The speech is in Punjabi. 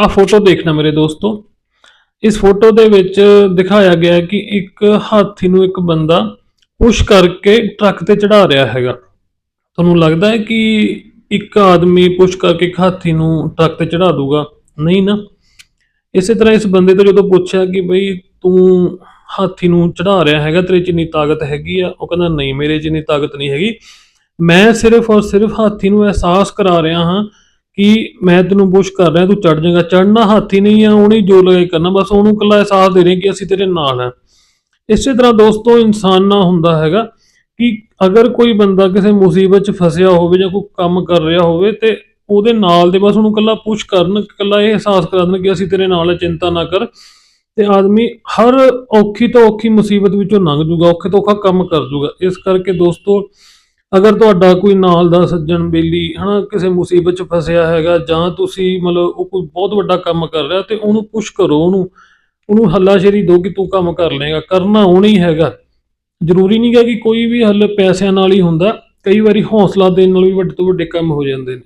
ਆ ਫੋਟੋ ਦੇਖਣਾ ਮੇਰੇ ਦੋਸਤੋ। ਇਸ ਫੋਟੋ ਦੇ ਵਿੱਚ ਦਿਖਾਇਆ ਗਿਆ ਹੈ ਕਿ ਇੱਕ ਹਾਥੀ ਨੂੰ ਇੱਕ ਬੰਦਾ ਪੁਸ਼ ਕਰਕੇ ਟਰੱਕ ਤੇ ਚੜਾ ਰਿਹਾ ਹੈਗਾ। ਤੁਹਾਨੂੰ ਲੱਗਦਾ ਹੈ ਕਿ ਇੱਕ ਆਦਮੀ ਪੁਸ਼ ਕਰਕੇ ਇੱਕ ਹਾਥੀ ਨੂੰ ਟਰੱਕ ਤੇ ਚੜਾ ਦੂਗਾ ਨਹੀਂ ਨਾ। ਇਸੇ ਤਰ੍ਹਾਂ ਇਸ ਬੰਦੇ ਤੋਂ ਜਦੋਂ ਪੁੱਛਿਆ ਕਿ ਬਈ ਤੂੰ ਹਾਥੀ ਨੂੰ ਚੜਾ ਰਿਹਾ ਹੈਗਾ, ਤੇਰੇ ਚ ਇੰਨੀ ਤਾਕਤ ਹੈਗੀ ਆ, ਉਹ ਕਹਿੰਦਾ ਨਹੀਂ, ਮੇਰੇ ਚ ਇੰਨੀ ਤਾਕਤ ਨਹੀਂ ਹੈਗੀ। ਮੈਂ ਸਿਰਫ ਔਰ ਸਿਰਫ ਹਾਥੀ ਨੂੰ ਅਹਿਸਾਸ ਕਰਾ ਰਿਹਾ ਹਾਂ ਕਿ ਮੈਂ ਤੈਨੂੰ ਪੁਸ਼ ਕਰ ਰਿਹਾ, ਤੂੰ ਚੜ ਜਾਏਗਾ। ਚੜਨਾ ਹਾਥੀ ਨਹੀਂ ਆ, ਉਹਨੇ ਜੋ ਲਗਾਈ ਕਰਨਾ, ਬਸ ਉਹਨੂੰ ਕੱਲਾ ਅਹਿਸਾਸ ਦੇ ਰਹੇ ਕਿ ਅਸੀਂ ਤੇਰੇ ਨਾਲ ਆ। ਇਸੇ ਤਰ੍ਹਾਂ ਦੋਸਤੋ, ਇਨਸਾਨ ਨਾਲ ਹੁੰਦਾ ਹੈਗਾ ਕਿ ਅਗਰ ਕੋਈ ਬੰਦਾ ਕਿਸੇ ਮੁਸੀਬਤ 'ਚ ਫਸਿਆ ਹੋਵੇ ਜਾਂ ਕੋਈ ਕੰਮ ਕਰ ਰਿਹਾ ਹੋਵੇ ਤੇ ਉਹਦੇ ਨਾਲ ਦੇ ਬਸ ਉਹਨੂੰ ਕੱਲਾ ਪੁਸ਼ ਕਰਨ ਕੱਲਾ ਇਹ ਅਹਿਸਾਸ ਕਰਾ ਦੇਣ ਕਿ ਅਸੀਂ ਤੇਰੇ ਨਾਲ ਆ, ਚਿੰਤਾ ਨਾ ਕਰ। ਤੇ ਆਦਮੀ ਹਰ ਔਖੀ ਤੋਂ ਔਖੀ ਮੁਸੀਬਤ ਵਿੱਚੋਂ ਲੰਘ ਜੂਗਾ, ਔਖੇ ਤੋਂ ਔਖਾ ਕੰਮ ਕਰ ਜੂਗਾ। ਇਸ ਕਰਕੇ ਦੋਸਤੋ ਅਗਰ ਤੁਹਾਡਾ ਕੋਈ ਨਾਲ ਦਾ ਸੱਜਣ ਬੇਲੀ, ਹਨਾ, ਕਿਸੇ ਮੁਸੀਬਤ 'ਚ ਫਸਿਆ ਹੈਗਾ ਜਾਂ ਤੁਸੀਂ ਮਤਲਬ ਉਹ ਕੋਈ ਬਹੁਤ ਵੱਡਾ ਕੰਮ ਕਰ ਰਿਹਾ ਤੇ ਉਹਨੂੰ ਪੁਸ਼ ਕਰੋ ਉਹਨੂੰ ਉਹਨੂੰ ਹੱਲਾਸ਼ੇਰੀ ਦੋ ਕਿ ਤੂੰ ਕੰਮ ਕਰ ਲਏਗਾ, ਕਰਨਾ ਉਹਨੇ ਹੀ ਹੈਗਾ। ਜ਼ਰੂਰੀ ਨਹੀਂ ਹੈ ਕਿ ਕੋਈ ਵੀ ਹੱਲ ਪੈਸਿਆਂ ਨਾਲ ਹੀ ਹੁੰਦਾ, ਕਈ ਵਾਰੀ ਹੌਸਲਾ ਦੇਣ ਨਾਲ ਵੀ ਵੱਡੇ ਤੋਂ ਵੱਡੇ ਕੰਮ ਹੋ ਜਾਂਦੇ ਨੇ।